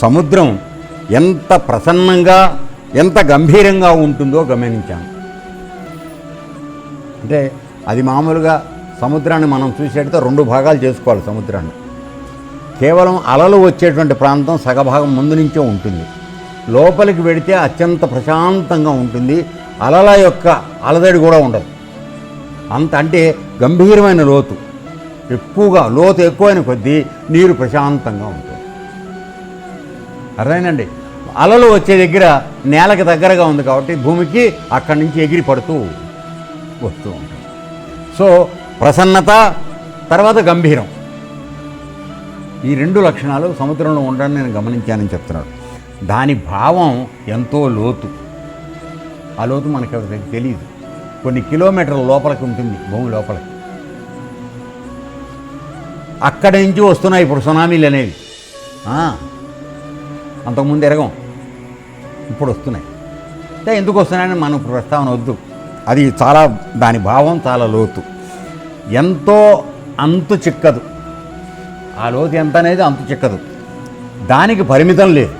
సముద్రం ఎంత ప్రసన్నంగా ఎంత గంభీరంగా ఉంటుందో గమనించాను అంటే అది మామూలుగా సముద్రాన్ని మనం చూసేటైతే రెండు భాగాలు చేసుకోవాలి సముద్రాన్ని. కేవలం అలలు వచ్చేటువంటి ప్రాంతం సగభాగం ముందు నుంచే ఉంటుంది. లోపలికి వెడితే అత్యంత ప్రశాంతంగా ఉంటుంది. అలల యొక్క అలదడి కూడా ఉండదు. అంత అంటే గంభీరమైన లోతు. ఎక్కువగా లోతు ఎక్కువైన కొద్దీ నీరు ప్రశాంతంగా ఉంటుంది. అర్థమైందండి? అలలు వచ్చే దగ్గర నేలకు దగ్గరగా ఉంది కాబట్టి భూమికి అక్కడి నుంచి ఎగిరి పడుతూ వస్తూ ఉంటుంది సో ప్రసన్నత తర్వాత గంభీరం. ఈ రెండు లక్షణాలు సముద్రంలో ఉండడం నేను గమనించానని చెప్తున్నాడు. దాని భావం ఎంతో లోతు. ఆ లోతు మనకి ఎవరికి తెలియదు. కొన్ని కిలోమీటర్ల లోపలికి ఉంటుంది భూమి లోపలికి. అక్కడి నుంచి వస్తున్నాయి ఇప్పుడు సునామీలు అనేవి. అంతకుముందు ఎరగం ఇప్పుడు వస్తున్నాయి. అంటే ఎందుకు వస్తున్నాయని మనం ప్రస్తావన వద్దు. అది చాలా దాని భావం చాలా లోతు. ఎంతో అంతు చిక్కదు. ఆ లోతు ఎంత అనేది అంతు చిక్కదు. దానికి పరిమితం లేదు.